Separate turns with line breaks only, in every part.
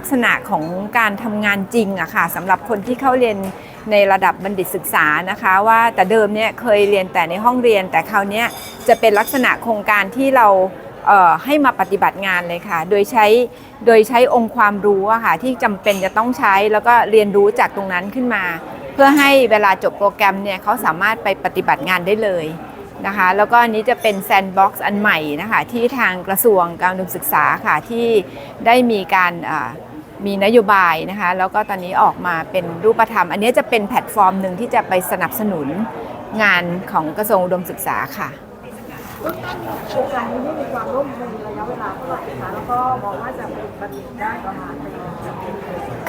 ลักษณะของการทำงานจริงอะค่ะสำหรับคนที่เข้าเรียนในระดับบัณฑิตศึกษานะคะ ว่าแต่เดิมเนี่ยเคยเรียนแต่ในห้องเรียน แต่คราวนี้จะเป็นลักษณะโครงการที่เราเให้มาปฏิบัติงานเลยค่ะ โดยใช้โดยใช้องค์ความรู้อะค่ะที่จำเป็นจะต้องใช้แล้วก็เรียนรู้จากตรงนั้นขึ้นมา เพื่อให้เวลาจบโปรแกรมเนี่ยเขาสามารถไปปฏิบัติงานได้เลยนะคะแล้วก็อันนี้จะเป็นแซนด์บ็อกซ์อันใหม่นะคะที่ทางกระทรวงการศึกษาค่ะที่ได้มีการ มีนโยบายนะคะ แล้วก็ตอนนี้ออกมาเป็นรูปธรรม อันนี้จะเป็นแพลตฟอร์มหนึ่งที่จะไปสนับสนุนงานของกระทรวงอุดมศึกษาค่ะ
โครงการนี้มีความร่วมมือระยะเวลาเท่าไหร่คะแล้วก็มองว่าจะเป็นบัณฑิตได้ประมาณ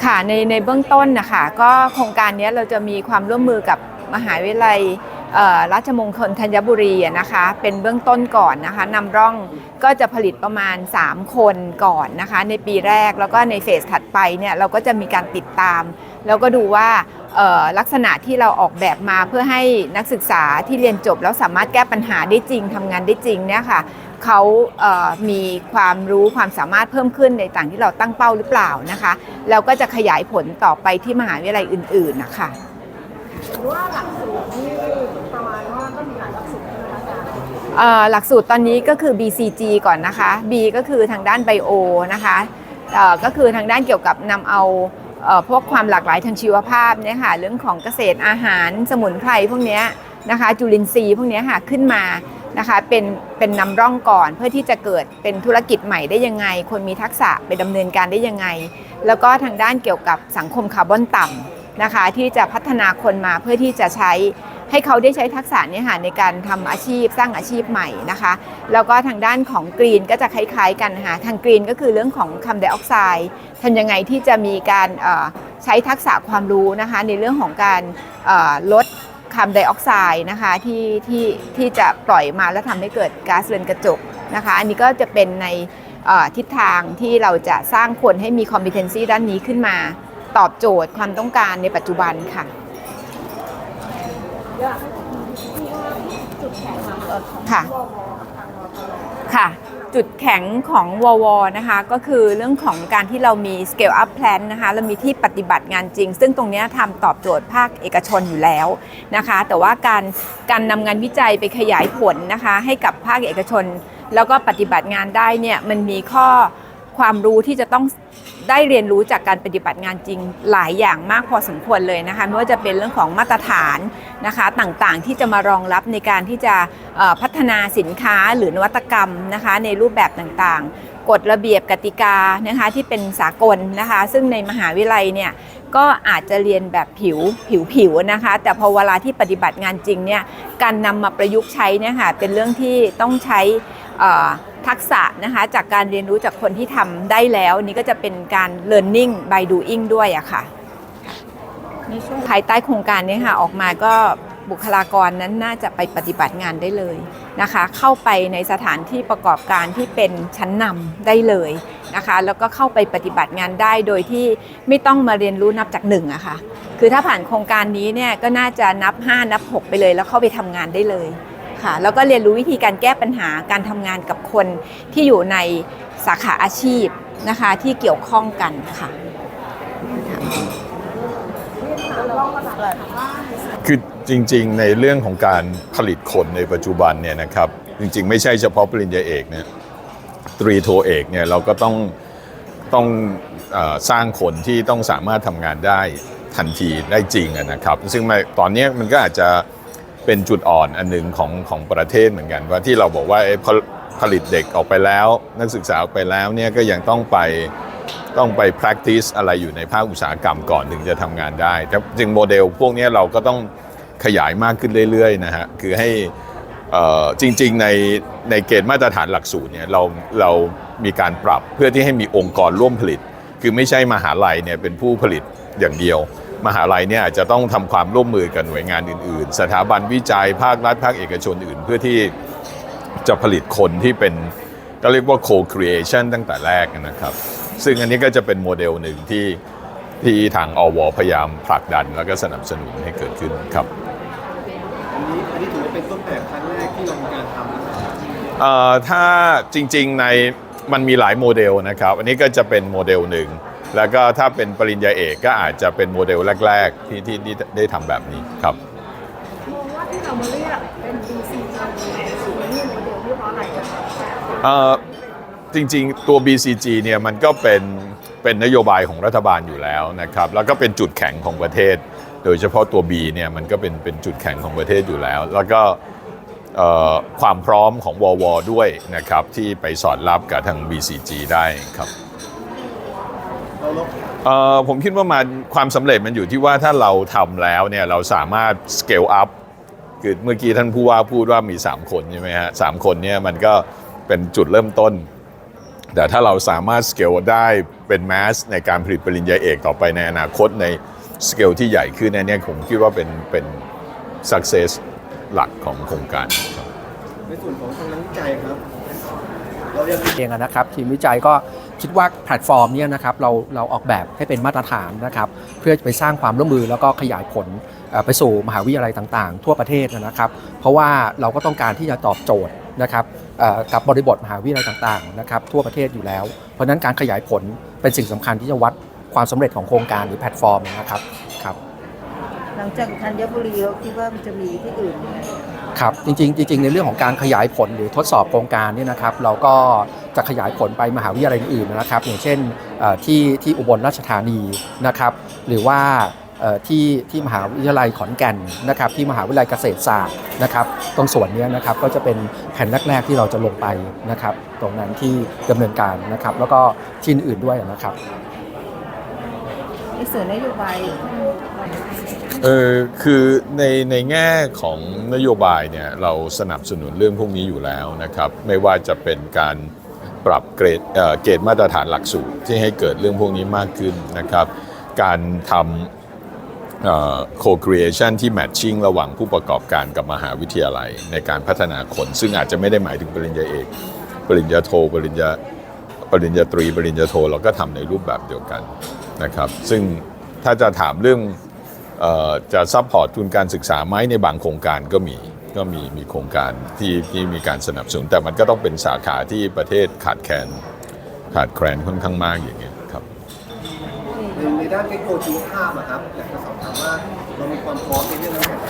ค่ะในในเบื้องต้นนะคะก็โครงการนี้เราจะมีความร่วมมือกับมหาวิทยาลัย ราชมงคลธัญบุรีนะคะเป็นเบื้องต้นก่อนนะคะนำร่องก็จะผลิตประมาณ 3 คนก่อนนะคะ ในปีแรกแล้วก็ในเฟสถัดไปเนี่ยเราก็จะมีการติดตาม แล้วก็ดูว่าลักษณะที่เราออกแบบมาเพื่อให้นักศึกษาที่เรียนจบ แล้วสามารถแก้ปัญหาได้จริงทำงานได้จริงเนี่ยค่ะเขาเมีความรู้ความสามารถเพิ่มขึ้นในต่างที่เราตั้งเป้าหรือเปล่านะคะ เราก็จะขยายผลต่อไปที่มหาวิทยาลัยอื่น ๆ นะคะ
หรือว่าหลักสูตรที่ประมาณว่าก็มีหลายหลักสูตรใช่ไหมคะอาจารย์
เออหลักสูตรตอนนี้ก็คือ BCG ก่อนนะคะ B ก็คือทางด้านไบโอนะคะเอ่อก็คือทางด้านเกี่ยวกับนำเอาเอ่อพวกความหลากหลายทางชีวภาพเนี่ยค่ะเรื่องของเกษตรอาหารสมุนไพรพวกเนี้ยนะคะจุลินทรีย์พวกเนี้ยค่ะขึ้นมานะคะเป็นเป็นนำร่องก่อนเพื่อที่จะเกิดเป็นธุรกิจใหม่ได้ยังไง คนมีทักษะไปดำเนินการได้ยังไง แล้วก็ทางด้านเกี่ยวกับสังคมคาร์บอนต่ำ นะคะ ที่จะพัฒนาคนมาเพื่อที่จะใช้ให้เขาได้ใช้ทักษะเนี้ค่ะในการทำอาชีพสร้างอาชีพใหม่นะคะแล้วก็ทางด้านของกรีนก็จะคล้ายๆกันนะคะทางกรีนก็คือเรื่องของคาร์บอนไดออกไซด์ทำยังไงที่จะมีการใช้ทักษะความรู้นะคะในเรื่องของการลดคาร์บอนไดออกไซด์นะคะที่ที่ที่จะปล่อยมาแล้วทำให้เกิดก๊าซเรือนกระจกนะคะ อันนี้ก็จะเป็นในทิศทางที่เราจะสร้างคนให้มี competency ด้านนี้ขึ้นมา ตอบโจทย์ความต้องการในปัจจุบันค่ะ
จุดแข็ง
ค่ะค่ะจุดแข็งของววนะคะก็คือเรื่องของการที่เรามี scale up plan นะคะเรามีที่ปฏิบัติงานจริง ซึ่งตรงนี้ทำตอบโจทย์ภาคเอกชนอยู่แล้วนะคะ แต่ว่าการการนำงานวิจัยไปขยายผลนะคะให้กับภาคเอกชน แล้วก็ปฏิบัติงานได้เนี่ยมันมีข้อความรู้ที่จะต้อง ได้เรียนรู้จากการปฏิบัติงานจริงหลายอย่างมากพอสมควรเลยนะคะไม่ว่าจะเป็นเรื่องของมาตรฐานนะคะต่างๆ ที่จะมารองรับในการที่จะพัฒนาสินค้าหรือนวัตกรรมนะคะในรูปแบบต่างๆ กฎระเบียบกติกานะคะที่เป็นสากลนะคะ ซึ่งในมหาวิทยาลัยเนี่ยก็อาจจะเรียนแบบผิวผิวผิวนะคะ แต่พอเวลาที่ปฏิบัติงานจริงเนี่ยการนำมาประยุกต์ใช้เนี่ยค่ะเป็นเรื่องที่ต้องใช้อ่อ ทักษะนะคะจากการเรียนรู้จากคนที่ทำได้แล้ว นี่ก็จะเป็นการ learning by doing ด้วยอะค่ะภายใต้โครงการนี้ค่ะออกมาก็บุคลากรนั้นน่าจะไปปฏิบัติงานได้เลยนะคะ เข้าไปในสถานที่ประกอบการที่เป็นชั้นนำได้เลยนะคะ แล้วก็เข้าไปปฏิบัติงานได้โดยที่ไม่ต้องมาเรียนรู้นับจากหนึ่งอะค่ะคือถ้าผ่านโครงการนี้เนี่ยก็น่าจะนับ 5 นับ 6 ไปเลย แล้วเข้าไปทำงานได้เลย ค่ะแล้วก็เรียนรู้วิธีการแก้ปัญหาการทำงานกับคนที่อยู่ในสาขาอาชีพนะคะที่เกี่ยวข้องกันค่ะ
คือจริงๆในเรื่องของการผลิตคนในปัจจุบันเนี่ยนะครับจริงๆ ไม่ใช่เฉพาะปริญญาเอกเนี่ยตรีโทเอกเนี่ยเราก็ต้องต้องอสร้างคนที่ต้องสามารถทำงานได้ทันทีได้จริงนะครับ ซึ่งตอนนี้มันก็อาจจะ เป็นจุดอ่อนอันหนึ่งของของประเทศเหมือนกัน ว่าที่เราบอกว่าเอ้ยผลิตเด็กออกไปแล้ว นักศึกษาออกไปแล้วเนี่ยก็ยังต้องไปต้องไป practice อะไรอยู่ในภาคอุตสาหกรรมก่อนถึงจะทำงานได้แต่จริงโมเดลพวกนี้เราก็ต้องขยายมากขึ้นเรื่อยๆนะฮะคือให้อ่อจริงๆในในเกณฑ์มาตรฐานหลักสูตรเนี่ยเราเรามีการปรับเพื่อที่ให้มีองค์กรร่วมผลิต คือไม่ใช่มหาลัยเนี่ยเป็นผู้ผลิตอย่างเดียว มหาลัยเนี่ยอาจจะต้องทำความร่วมมือกับหน่วยงานอื่น ๆ สถาบันวิจัยภาครัฐภาคเอกชนอื่น เพื่อที่จะผลิตคนที่เป็นก็เรียกว่า co-creation ตั้งแต่แรกนะครับ ซึ่งอันนี้ก็จะเป็นโมเดลหนึ่งที่ที่ทางอวพยายามผลักดันแล้วก็สนับสนุนให้เกิดขึ้นครับ
อันนี้อันนี้ถือว่าเป็นต้นแบบครั้งแรกที่เรามีการทำนะครับ
เอ่อถ้าจริงๆในมันมีหลายโมเดลนะครับ อันนี้ก็จะเป็นโมเดลหนึ่ง แล้วก็ถ้าเป็นปริญญาเอกก็อาจจะเป็นโมเดลแรก ๆ ที่ที่ที่ได้ทำแบบนี้ครับ
มองว่าที่เรามาเรียกเป็น BCG สูงนี่โมเดลที่เพราะอะไรคะ
เอ่อจริงๆ ตัว BCG เนี่ยมันก็เป็นเป็นนโยบายของรัฐบาลอยู่แล้วนะครับแล้วก็เป็นจุดแข็งของประเทศ โดยเฉพาะตัว B เนี่ยมันก็เป็นเป็นจุดแข็งของประเทศอยู่แล้ว แล้วก็เอ่อความพร้อมของววด้วยนะครับที่ไปสอดรับกับทาง BCG ได้ครับ
เรา ลบ
เอ่อผมคิดว่ามันความสำเร็จมันอยู่ที่ว่าถ้าเราทำแล้วเนี่ยเราสามารถ scale up คือเมื่อกี้ท่านผู้ว่าพูดว่ามี 3 คนใช่ไหมฮะสามคนเนี่ยมันก็เป็นจุดเริ่มต้น แต่ถ้าเราสามารถสเกลได้เป็นแมสในการผลิตปริญญาเอกต่อไปในอนาคตในสเกลที่ใหญ่ขึ้นเนยเนี่ยผมคิดว่าเป็นเป็น success หลักของโครงการครับ
ในส่วนของทางนักวิจัยครับ เราเรียน
เองอะนะครับทีมวิจัยก็ คิดว่าแพลตฟอร์มเนี้นะครับเราเราออกแบบให้เป็นมาตรฐานนะครับเพื่อไปสร้างความร่วมมือแล้วก็ขยายผลเอ่อไปสู่มหาวิทยาลัยต่างๆ ทั่วประเทศนะครับ เพราะว่าเราก็ต้องการที่จะตอบโจทย์นะครับเอ่อกับบริบทมหาวิทยาลัยต่างๆนะครับทั่วประเทศอยู่แล้ว เพราะฉะนั้นการขยายผลเป็นสิ่งสำคัญที่จะวัดความสำเร็จของโครงการหรือแพลตฟอร์มนะครับครับ
หลังจากธัญบุรีเราคิดว่ามันจะมีที่อื่นไหม
ครับจริงๆจริงๆในเรื่องของการขยายผลหรือทดสอบโครงการเนี่ยนะครับ เราก็ จะขยายผลไปมหาวิทยาลัยอื่นๆนะครับ อย่างเช่นเอ่อที่ที่อุบลราชธานีนะครับ หรือว่าเอ่อที่ที่มหาวิทยาลัยขอนแก่นนะครับ ที่มหาวิทยาลัยเกษตรศาสตร์นะครับ ตรงส่วนเนี้ยนะครับก็จะเป็นแผ่นแรกๆที่เราจะลงไปนะครับ ตรงนั้นที่ดำเนินการนะครับ แล้วก็ที่อื่นๆด้วยนะครับ
ในส่วนนโยบาย
เออคือในในแง่ของนโยบายเนี่ยเราสนับสนุนเรื่องพวกนี้อยู่แล้วนะครับ ไม่ว่าจะเป็นการ ปรับเกรดเกณฑ์มาตรฐานหลักสูตรที่ให้เกิดเรื่องพวกนี้มากขึ้นนะครับ การทำ co-creation ที่ matching ระหว่างผู้ประกอบการกับมหาวิทยาลัยในการพัฒนาคน ซึ่งอาจจะไม่ได้หมายถึงปริญญาเอก ปริญญาโท ปริญญาปริญญาตรี ปริญญาโทเราก็ทำในรูปแบบเดียวกันนะครับ ซึ่งถ้าจะถามเรื่องออจะซัพพอร์ตทุนการศึกษาไหมในบางโครงการก็มี ก็มีมีโครงการที่ที่มีการสนับสนุน แต่มันก็ต้องเป็นสาขาที่ประเทศขาดแคลนขาดแคลนค่อนข้างมากอย่างเงี้ยครับ
ในในด้านเทคโนโลยีภาพอะครับอยากจะสอบถามว่าเรามีความพร้อมในเรื่องนั้นอย่างไร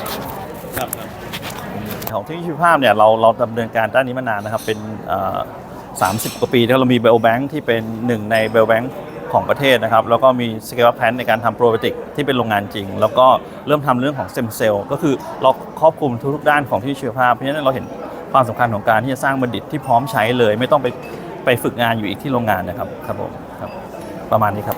ของเทคโนโลยีชีวภาพเนี่ยเราเราดำเนินการด้านนี้มานานนะครับเป็นเอ่อ30 กว่าปีแล้วเรามี Biobank ที่เป็นหนึ่งใน Biobank ของประเทศนะครับ แล้วก็มีสเกลแพนในการทำโปรไบโอติกที่เป็นโรงงานจริง แล้วก็เริ่มทำเรื่องของเซมเซลล์ก็คือเราครอบคลุมทุกๆด้านของที่ชีวภาพ เพราะฉะนั้นเราเห็นความสำคัญของการที่จะสร้างบัณฑิตที่พร้อมใช้เลย ไม่ต้องไปไปฝึกงานอยู่อีกที่โรงงานนะครับครับผมครับประมาณนี้ครับ